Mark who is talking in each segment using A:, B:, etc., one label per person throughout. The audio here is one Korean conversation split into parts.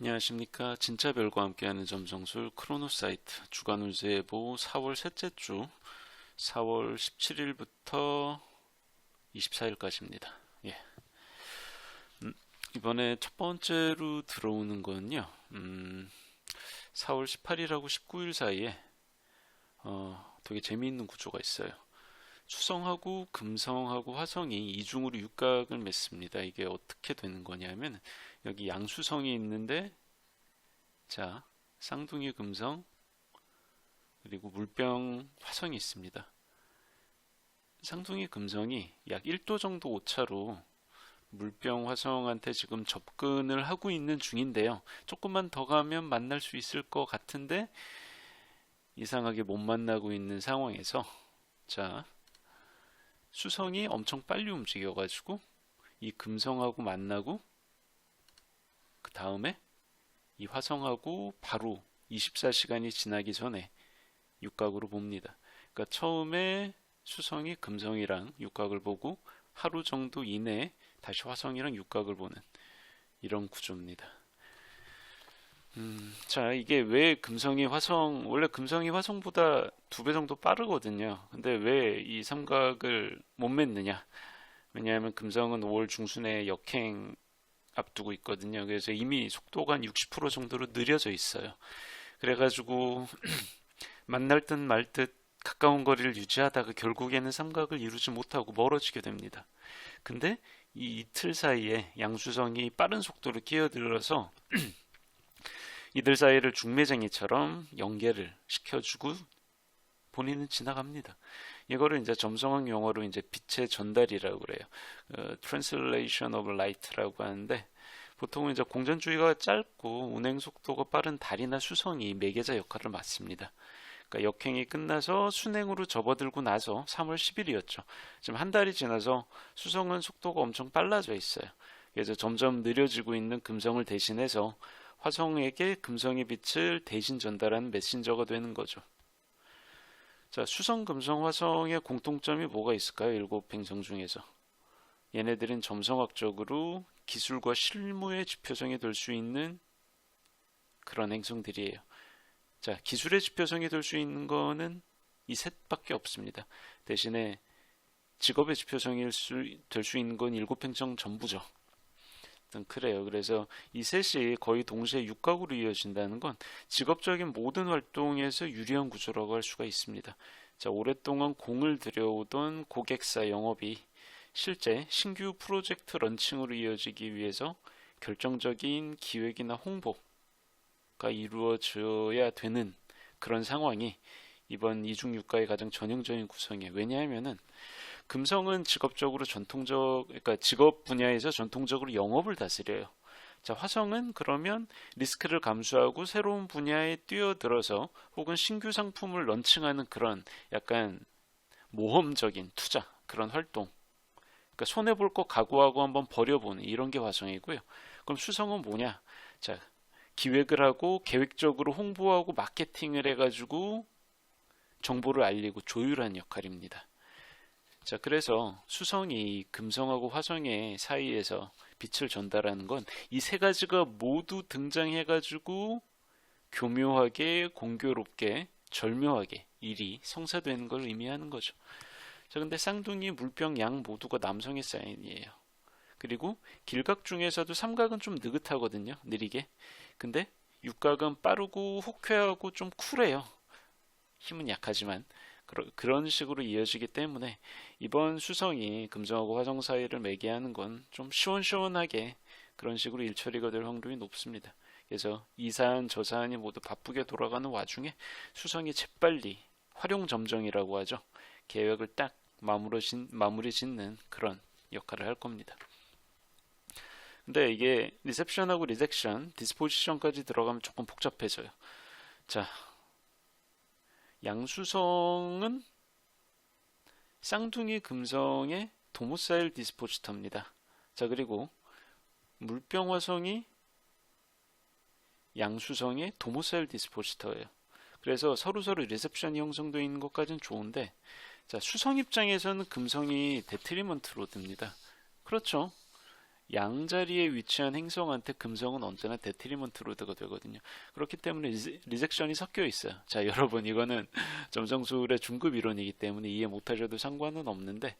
A: 안녕하십니까. 진짜 별과 함께하는 점정술 크로노 사이트 주간 운세 예보 4월 셋째 주 4월 17일부터 24일까지입니다. 예. 음, 이번에 첫 번째로 들어오는 건요. 음, 4월 18일하고 19일 사이에 어, 되게 재미있는 구조가 있어요. 수성하고 금성하고 화성이 이중으로 육각을 맺습니다. 이게 어떻게 되는 거냐면 여기 양수성이 있는데 자 쌍둥이 금성 그리고 물병 화성이 있습니다. 쌍둥이 금성이 약 1도 정도 오차로 물병 화성한테 지금 접근을 하고 있는 중인데요. 조금만 더 가면 만날 수 있을 것 같은데 이상하게 못 만나고 있는 상황에서 자 수성이 엄청 빨리 움직여가지고 이 금성하고 만나고 그 다음에 이 화성하고 바로 24시간이 지나기 전에 육각으로 봅니다. 그러니까 처음에 수성이 금성이랑 육각을 보고 하루 정도 이내에 다시 화성이랑 육각을 보는 이런 구조입니다. 음, 자, 이게 왜 금성이 화성, 원래 금성이 화성보다 두 배 정도 빠르거든요. 근데 왜 이 삼각을 못 맺느냐? 왜냐하면 금성은 5월 중순에 역행 앞두고 있거든요. 그래서 이미 속도가 한 60% 정도로 느려져 있어요. 그래가지고 만날 듯 말 듯 가까운 거리를 유지하다가 결국에는 삼각을 이루지 못하고 멀어지게 됩니다. 근데 이 이틀 사이에 양수성이 빠른 속도로 끼어들어서 이들 사이를 중매쟁이처럼 연계를 시켜주고 본인은 지나갑니다. 이거를 이제 점성학 용어로 이제 빛의 전달이라고 그래요. 어, Translation of Light라고 하는데 보통은 이제 공전주의가 짧고 운행 속도가 빠른 달이나 수성이 매개자 역할을 맡습니다. 그러니까 역행이 끝나서 순행으로 접어들고 나서 3월 10일이었죠. 지금 한 달이 지나서 수성은 속도가 엄청 빨라져 있어요. 그래서 점점 느려지고 있는 금성을 대신해서 화성에게 금성의 빛을 대신 전달하는 메신저가 되는 거죠. 자, 수성, 금성, 화성의 공통점이 뭐가 있을까요? 일곱 행성 중에서. 얘네들은 점성학적으로 기술과 실무의 지표성이 될 수 있는 그런 행성들이에요. 자, 기술의 지표성이 될 수 있는 거는 이 셋밖에 없습니다. 대신에 직업의 지표성이 될수 있는 건 일곱 행성 전부죠. 그래요. 그래서 이 셋이 거의 동시에 육각으로 이어진다는 건 직업적인 모든 활동에서 유리한 구조라고 할 수가 있습니다. 자, 오랫동안 공을 들여오던 고객사 영업이 실제 신규 프로젝트 런칭으로 이어지기 위해서 결정적인 기획이나 홍보가 이루어져야 되는 그런 상황이 이번 이중유가의 가장 전형적인 구성이에요. 왜냐하면은 금성은 직업적으로 전통적, 그러니까 직업 분야에서 전통적으로 영업을 다스려요. 자, 화성은 그러면 리스크를 감수하고 새로운 분야에 뛰어들어서 혹은 신규 상품을 런칭하는 그런 약간 모험적인 투자, 그런 활동. 그러니까 손해 볼 거 각오하고 한번 버려보는 이런 게 화성이고요. 그럼 수성은 뭐냐? 자, 기획을 하고 계획적으로 홍보하고 마케팅을 해가지고 정보를 알리고 조율하는 역할입니다. 자, 그래서 수성이 금성하고 화성의 사이에서 빛을 전달하는 건 이 세 가지가 모두 등장해가지고 교묘하게, 공교롭게, 절묘하게 일이 성사되는 걸 의미하는 거죠. 자, 근데 쌍둥이, 물병, 양 모두가 남성의 사인이에요. 그리고 길각 중에서도 삼각은 좀 느긋하거든요. 느리게. 근데 육각은 빠르고 호쾌하고 좀 쿨해요. 힘은 약하지만. 그런 식으로 이어지기 때문에 이번 수성이 금성하고 화성 사이를 매개하는 건 좀 시원시원하게 그런 식으로 일처리가 될 확률이 높습니다. 그래서 이 사안 저 사안이 모두 바쁘게 돌아가는 와중에 수성이 재빨리 활용 점정이라고 하죠. 계획을 딱 마무리 짓는 그런 역할을 할 겁니다. 근데 이게 리셉션하고 리젝션, 디스포지션까지 들어가면 조금 복잡해져요. 자, 양수성은 쌍둥이 금성의 도모사일 디스포지터입니다. 자 그리고 물병화성이 양수성의 도모사일 디스포지터예요. 그래서 서로서로 리셉션이 형성되어 있는 것까지는 좋은데 자 수성 입장에서는 금성이 데트리먼트로 듭니다. 그렇죠. 양자리에 위치한 행성한테 금성은 언제나 데트리먼트 로드가 되거든요. 그렇기 때문에 리젝션이 섞여 있어요. 자, 여러분 이거는 점성술의 중급 이론이기 때문에 이해 못하셔도 상관은 없는데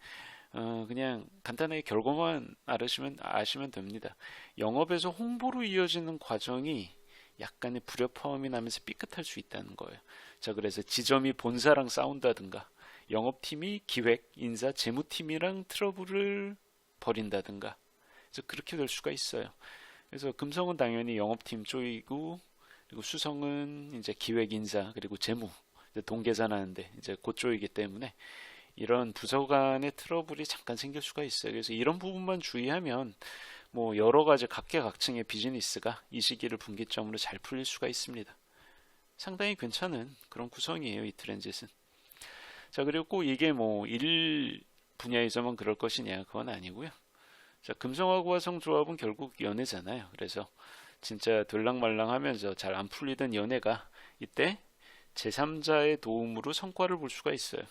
A: 어, 그냥 간단하게 결과만 알으시면 아시면 됩니다. 영업에서 홍보로 이어지는 과정이 약간의 불협화음이 나면서 삐끗할 수 있다는 거예요. 자, 그래서 지점이 본사랑 싸운다든가 영업팀이 기획, 인사, 재무팀이랑 트러블을 벌인다든가 그래서 그렇게 될 수가 있어요. 그래서 금성은 당연히 영업팀 쪽이고 그리고 수성은 이제 기획, 인사 그리고 재무 이제 돈 계산하는데 이제 그쪽이기 때문에 이런 부서 간의 트러블이 잠깐 생길 수가 있어요. 그래서 이런 부분만 주의하면 뭐 여러 가지 각계각층의 비즈니스가 이 시기를 분기점으로 잘 풀릴 수가 있습니다. 상당히 괜찮은 그런 구성이에요, 이 트랜짓은. 자, 그리고 꼭 이게 뭐 일 분야에서만 그럴 것이냐, 그건 아니고요. 자, 금성하고 화성 조합은 결국 연애잖아요. 그래서 진짜 들랑말랑하면서 잘 안 풀리던 연애가 이때 제3자의 도움으로 성과를 볼 수가 있어요.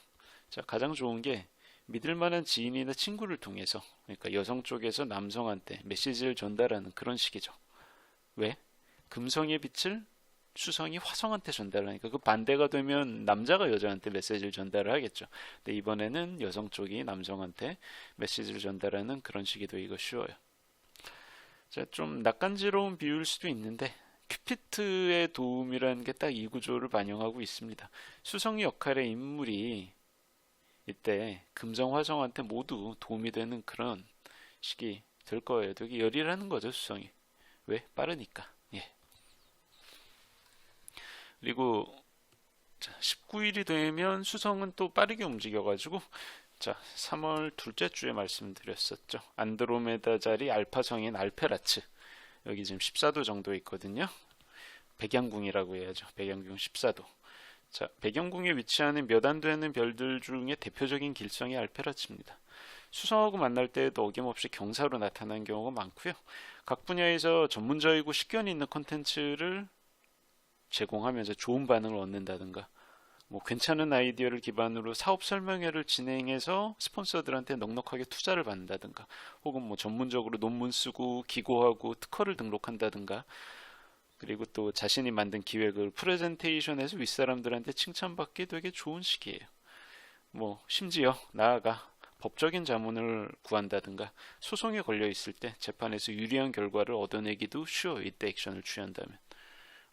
A: 자, 가장 좋은 게 믿을 만한 지인이나 친구를 통해서 그러니까 여성 쪽에서 남성한테 메시지를 전달하는 그런 식이죠. 왜? 금성의 빛을 수성이 화성한테 전달하니까 그 반대가 되면 남자가 여자한테 메시지를 전달을 하겠죠. 근데 이번에는 여성 쪽이 남성한테 메시지를 전달하는 그런 식이 되기가 쉬워요. 자, 좀 낯간지러운 비유일 수도 있는데 큐피트의 도움이라는 게 딱 이 구조를 반영하고 있습니다. 수성이 역할의 인물이 이때 금성 화성한테 모두 도움이 되는 그런 식이 될 거예요. 되게 열일하는 거죠, 수성이. 왜? 빠르니까. 예. 그리고 19일이 되면 수성은 또 빠르게 움직여가지고 자 3월 둘째 주에 말씀드렸었죠. 안드로메다 자리 알파성인 알페라츠 여기 지금 14도 정도 있거든요. 백양궁이라고 해야죠. 백양궁 14도. 자, 백영궁에 위치하는 몇 안 되는 별들 중에 대표적인 길성이 알페라츠입니다. 수성하고 만날 때에도 어김없이 경사로 나타나는 경우가 많고요. 각 분야에서 전문적이고 식견 있는 컨텐츠를 제공하면서 좋은 반응을 얻는다든가 뭐 괜찮은 아이디어를 기반으로 사업 설명회를 진행해서 스폰서들한테 넉넉하게 투자를 받는다든가 혹은 뭐 전문적으로 논문 쓰고 기고하고 특허를 등록한다든가 그리고 또 자신이 만든 기획을 프레젠테이션에서 윗사람들한테 칭찬받기 되게 좋은 시기예요. 뭐 심지어 나아가 법적인 자문을 구한다든가 소송에 걸려 있을 때 재판에서 유리한 결과를 얻어내기도 쉬워요. 이때 액션을 취한다면.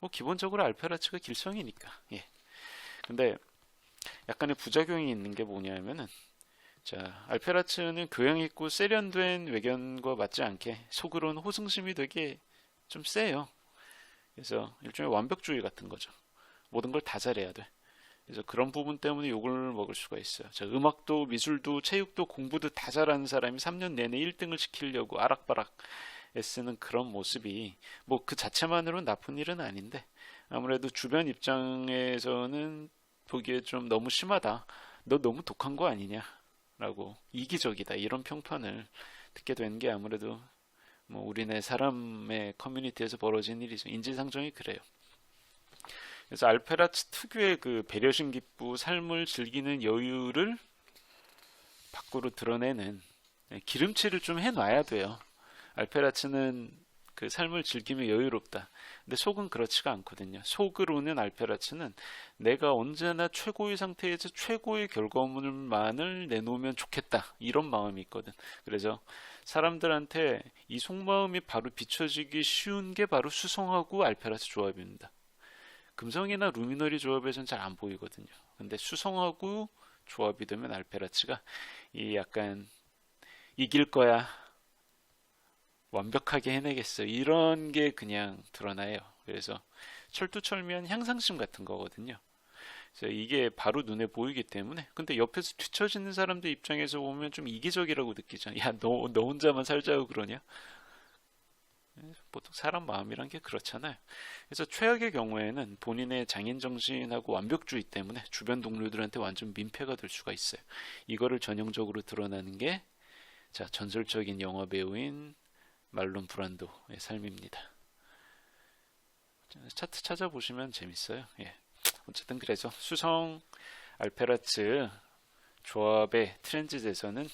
A: 뭐 기본적으로 알페라츠가 길성이니까. 예. 근데 약간의 부작용이 있는 게 뭐냐면은 자, 알페라츠는 교양 있고 세련된 외견과 맞지 않게 속으로는 호승심이 되게 좀 세요. 그래서 일종의 완벽주의 같은 거죠. 모든 걸 다 잘해야 돼. 그래서 그런 부분 때문에 욕을 먹을 수가 있어요. 자, 음악도 미술도 체육도 공부도 다 잘하는 사람이 3년 내내 1등을 시키려고 아락바락 애쓰는 그런 모습이 뭐 그 자체만으로는 나쁜 일은 아닌데 아무래도 주변 입장에서는 보기에 좀 너무 심하다. 너 너무 독한 거 아니냐? 라고 이기적이다. 이런 평판을 듣게 된 게 아무래도 뭐 우리네 사람의 커뮤니티에서 벌어진 일이죠. 인지상정이 그래요. 그래서 알페라츠 특유의 그 배려심 기쁘 삶을 즐기는 여유를 밖으로 드러내는 네, 기름칠을 좀 해놔야 돼요. 알페라츠는 그 삶을 즐기며 여유롭다. 근데 속은 그렇지가 않거든요. 속으로는 알페라츠는 내가 언제나 최고의 상태에서 최고의 결과물만을 내놓으면 좋겠다. 이런 마음이 있거든. 그래서 사람들한테 이 속마음이 바로 비춰지기 쉬운 게 바로 수성하고 알페라스 조합입니다. 금성이나 루미너리 조합에서는 잘 안 보이거든요. 근데 수성하고 조합이 되면 알페라츠가 이 약간 이길 거야. 완벽하게 해내겠어. 이런 게 그냥 드러나요. 그래서 철두철미한 향상심 같은 거거든요. 그래서 이게 바로 눈에 보이기 때문에 근데 옆에서 뒤처지는 사람들 입장에서 보면 좀 이기적이라고 느끼죠. 야, 너, 너 혼자만 살자고 그러냐? 보통 사람 마음이란 게 그렇잖아요. 그래서 최악의 경우에는 본인의 장인 정신하고 완벽주의 때문에 주변 동료들한테 완전 민폐가 될 수가 있어요. 이거를 전형적으로 드러나는 게 자, 전설적인 영화 배우인 말론 브란도의 삶입니다. 차트 찾아보시면 재밌어요. 예. 어쨌든 그래서 수성 알페라츠 조합의 트렌즈에서는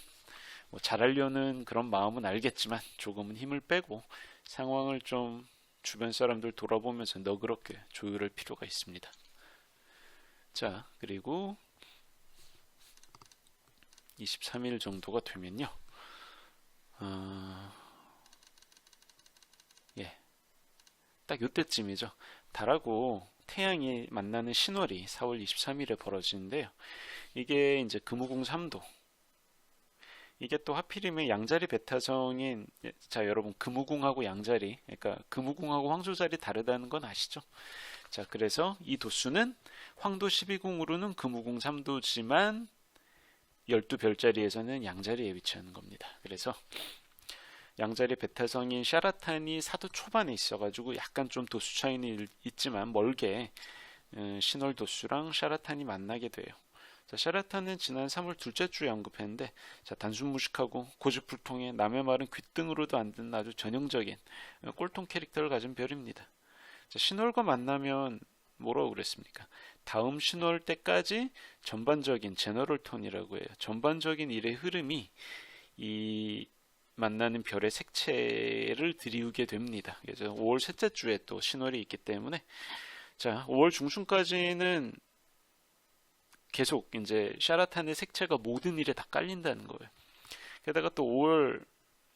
A: 뭐 잘하려는 그런 마음은 알겠지만 조금은 힘을 빼고 상황을 좀 주변 사람들 돌아보면서 너그럽게 조율할 필요가 있습니다. 자, 그리고 23일 정도가 되면요. 어, 예. 딱 요때쯤이죠. 달하고 태양이 만나는 신월이 4월 23일에 벌어지는데요. 이게 이제 금우궁 3도. 이게 또 하필이면 양자리 베타성인 자 여러분 금우궁하고 양자리 그러니까 금우궁하고 황소자리 다르다는 건 아시죠? 자 그래서 이 도수는 황도 12궁으로는 금우궁 3도지만 12별자리에서는 양자리에 위치하는 겁니다. 그래서 양자리 베타성인 샤라탄이 사도 초반에 있어가지고 약간 좀 도수 차이는 있지만 멀게 어, 신월 도수랑 샤라탄이 만나게 돼요. 자, 샤라탄은 지난 3월 둘째 주에 언급했는데 자, 단순 무식하고 고집불통에 남의 말은 귓등으로도 안 듣는 아주 전형적인 어, 꼴통 캐릭터를 가진 별입니다. 자, 신월과 만나면 뭐라고 그랬습니까? 다음 신월 때까지 전반적인 제너럴 톤이라고 해요. 전반적인 일의 흐름이 이 만나는 별의 색채를 드리우게 됩니다. 그래서 5월 셋째 주에 또 신월이 있기 때문에 자 5월 중순까지는 계속 이제 샤라탄의 색채가 모든 일에 다 깔린다는 거예요. 게다가 또 5월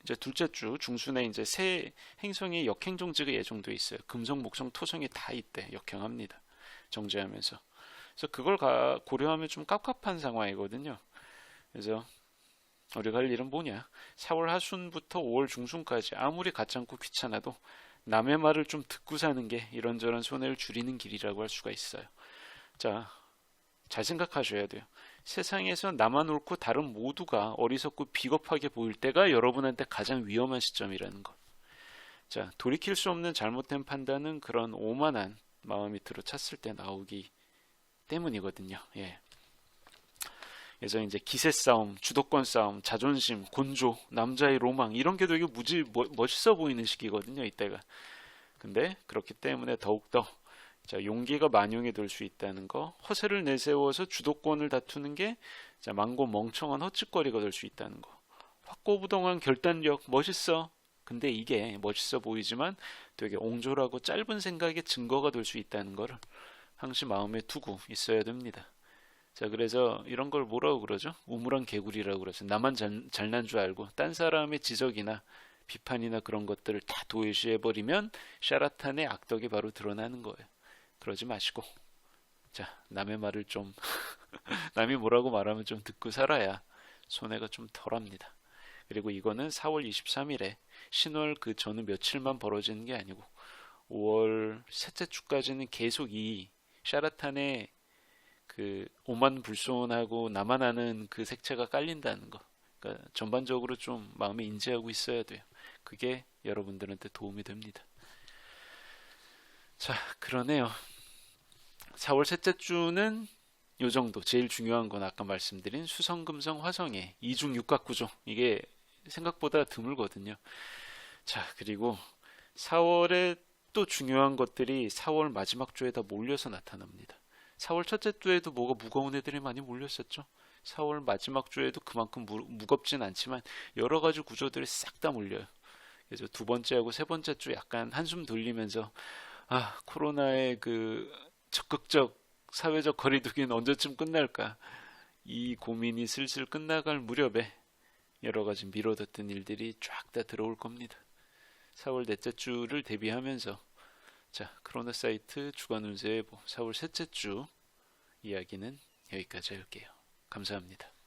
A: 이제 둘째 주 중순에 이제 새 행성의 역행 종지가 예정돼 있어요. 금성, 목성, 토성이 다 이때 역행합니다. 정제하면서. 그래서 그걸 고려하면 좀 깝깝한 상황이거든요. 그래서 우리가 할 일은 뭐냐? 4월 하순부터 5월 중순까지 아무리 가짜않고 귀찮아도 남의 말을 좀 듣고 사는 게 이런저런 손해를 줄이는 길이라고 할 수가 있어요. 자, 잘 생각하셔야 돼요. 세상에서 나만 옳고 다른 모두가 어리석고 비겁하게 보일 때가 여러분한테 가장 위험한 시점이라는 것. 자, 돌이킬 수 없는 잘못된 판단은 그런 오만한 마음이 들어찼을 때 나오기 때문이거든요. 예. 그래서 이제 기세 싸움, 주도권 싸움, 자존심, 곤조, 남자의 로망 이런 게 되게 무지 멋있어 보이는 시기거든요. 이때가. 근데 그렇기 때문에 더욱더 자, 용기가 만용이 될 수 있다는 거, 허세를 내세워서 주도권을 다투는 게 자, 망고 멍청한 헛짓거리가 될 수 있다는 거. 확고부동한 결단력 멋있어. 근데 이게 멋있어 보이지만 되게 옹졸하고 짧은 생각의 증거가 될 수 있다는 것을 항상 마음에 두고 있어야 됩니다. 자, 그래서 이런 걸 뭐라고 그러죠? 우물한 개구리라고 그러죠. 나만 잘, 잘난 줄 알고 딴 사람의 지적이나 비판이나 그런 것들을 다 도외시해버리면 샤라탄의 악덕이 바로 드러나는 거예요. 그러지 마시고 자 남의 말을 좀 남이 뭐라고 말하면 좀 듣고 살아야 손해가 좀 덜합니다. 그리고 이거는 4월 23일에 신월 그 전후 며칠만 벌어지는 게 아니고 5월 셋째 주까지는 계속 이 샤라탄의 그 오만 불손하고 나만 아는 그 색채가 깔린다는 거. 그러니까 전반적으로 좀 마음에 인지하고 있어야 돼요. 그게 여러분들한테 도움이 됩니다. 자, 그러네요. 4월 셋째 주는 요 정도. 제일 중요한 건 아까 말씀드린 수성, 금성, 화성의 이중 육각 구조. 이게 생각보다 드물거든요. 자, 그리고 4월에 또 중요한 것들이 4월 마지막 주에 다 몰려서 나타납니다. 4월 첫째 주에도 뭐가 무거운 애들이 많이 몰렸었죠. 4월 마지막 주에도 그만큼 무, 무겁진 않지만 여러 가지 구조들이 싹 다 몰려요. 그래서 두 번째하고 세 번째 주 약간 한숨 돌리면서 아 코로나의 그 적극적 사회적 거리두기는 언제쯤 끝날까 이 고민이 슬슬 끝나갈 무렵에 여러 가지 미뤄뒀던 일들이 쫙 다 들어올 겁니다. 4월 넷째 주를 대비하면서 자 크로나 사이트 주간 운세 예보 4월 셋째 주 이야기는 여기까지 할게요. 감사합니다.